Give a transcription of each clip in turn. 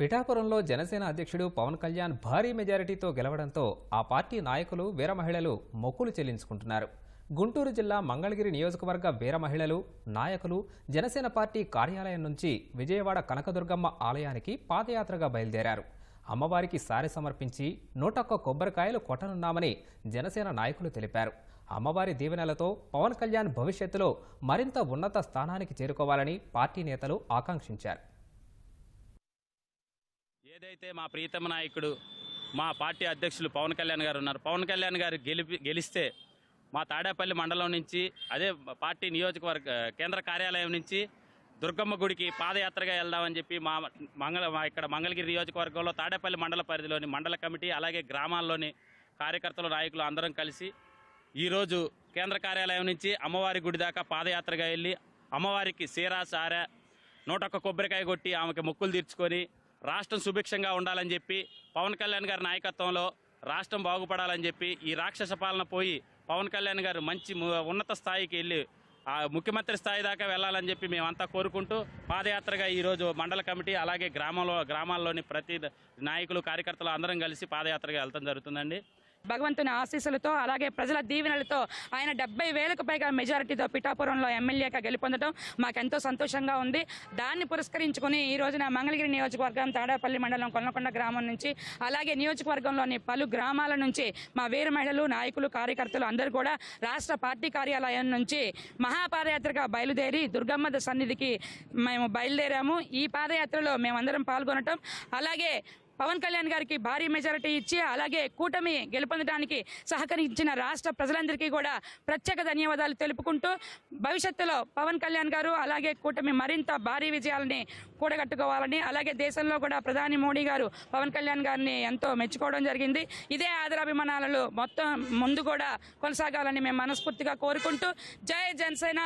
పిఠాపురంలో జనసేన అధ్యక్షుడు పవన్ కళ్యాణ్ భారీ మెజారిటీతో గెలవడంతో ఆ పార్టీ నాయకులు వీర మహిళలు మొక్కులు చెల్లించుకుంటున్నారు. గుంటూరు జిల్లా మంగళగిరి నియోజకవర్గ వీర మహిళలు నాయకులు జనసేన పార్టీ కార్యాలయం నుంచి విజయవాడ కనకదుర్గమ్మ ఆలయానికి పాదయాత్రగా బయలుదేరారు. అమ్మవారికి సారి సమర్పించి నూటొక్క కొబ్బరికాయలు కొట్టనున్నామని జనసేన నాయకులు తెలిపారు. అమ్మవారి దీవెనలతో పవన్ కళ్యాణ్ భవిష్యత్తులో మరింత ఉన్నత స్థానానికి చేరుకోవాలని పార్టీ నేతలు ఆకాంక్షించారు. ఏదైతే మా ప్రీతమ నాయకుడు మా పార్టీ అధ్యక్షులు పవన్ కళ్యాణ్ గారు ఉన్నారు పవన్ కళ్యాణ్ గారు గెలిపి గెలిస్తే మా తాడేపల్లి మండలం నుంచి అదే పార్టీ నియోజకవర్గ కేంద్ర కార్యాలయం నుంచి దుర్గమ్మ గుడికి పాదయాత్రగా వెళ్దామని చెప్పి మా మంగళ మా ఇక్కడ మంగళగిరి నియోజకవర్గంలో తాడేపల్లి మండల పరిధిలోని మండల కమిటీ అలాగే గ్రామాల్లోని కార్యకర్తలు నాయకులు అందరం కలిసి ఈరోజు కేంద్ర కార్యాలయం నుంచి అమ్మవారి గుడి దాకా పాదయాత్రగా వెళ్ళి అమ్మవారికి సీరా సారా నూటొక్క కొబ్బరికాయ కొట్టి ఆమెకి మొక్కులు తీర్చుకొని రాష్ట్రం సుభిక్షంగా ఉండాలని చెప్పి పవన్ కళ్యాణ్ గారి నాయకత్వంలో రాష్ట్రం బాగుపడాలని చెప్పి ఈ రాక్షస పాలన పోయి పవన్ కళ్యాణ్ గారు మంచి ఉన్నత స్థాయికి వెళ్ళి ఆ ముఖ్యమంత్రి స్థాయి దాకా వెళ్ళాలని చెప్పి మేమంతా కోరుకుంటూ పాదయాత్రగా ఈరోజు మండల కమిటీ అలాగే గ్రామంలో గ్రామాల్లోని ప్రతి నాయకులు కార్యకర్తలు అందరం కలిసి పాదయాత్రగా వెళ్తాం జరుగుతుందండి. భగవంతుని ఆశీస్సులతో అలాగే ప్రజల దీవెనలతో ఆయన డెబ్బై వేలకు పైగా మెజారిటీతో పిఠాపురంలో ఎమ్మెల్యేగా గెలుపొందడం మాకెంతో సంతోషంగా ఉంది. దాన్ని పురస్కరించుకుని ఈ రోజున మంగళగిరి నియోజకవర్గం తాడేపల్లి మండలం కొల్లకొండ గ్రామం నుంచి అలాగే నియోజకవర్గంలోని పలు గ్రామాల నుంచి మా వీర మహిళలు నాయకులు కార్యకర్తలు అందరూ కూడా రాష్ట్ర పార్టీ కార్యాలయం నుంచి మహాపాదయాత్రగా బయలుదేరి దుర్గమ్మ సన్నిధికి మేము బయలుదేరాము. ఈ పాదయాత్రలో మేమందరం పాల్గొనటం అలాగే పవన్ కళ్యాణ్ గారికి భారీ మెజారిటీ ఇచ్చి అలాగే కూటమి గెలుపొందడానికి సహకరించిన రాష్ట్ర ప్రజలందరికీ కూడా ప్రత్యేక ధన్యవాదాలు తెలుపుకుంటూ భవిష్యత్తులో పవన్ కళ్యాణ్ గారు అలాగే కూటమి మరింత భారీ విజయాలని కూడగట్టుకోవాలని అలాగే దేశంలో కూడా ప్రధాని మోడీ గారు పవన్ కళ్యాణ్ గారిని ఎంతో మెచ్చుకోవడం జరిగింది. ఇదే ఆదరాభిమానాలు మొత్తం ముందు కూడా కొనసాగాలని మేము మనస్ఫూర్తిగా కోరుకుంటూ జై జనసేన.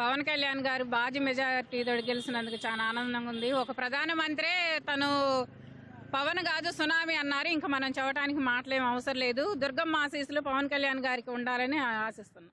పవన్ కళ్యాణ్ గారు బాజీ మెజారిటీతో గెలిచినందుకు చాలా ఆనందంగా ఉంది. ఒక ప్రధానమంత్రి తను పవన్ కాదు సునామీ అన్నారు. ఇంకా మనం చెప్పడానికి మాటలేం అవసరం లేదు. దుర్గమ్మ ఆశీస్సులు పవన్ కళ్యాణ్ గారికి ఉండాలని ఆశిస్తున్నాం.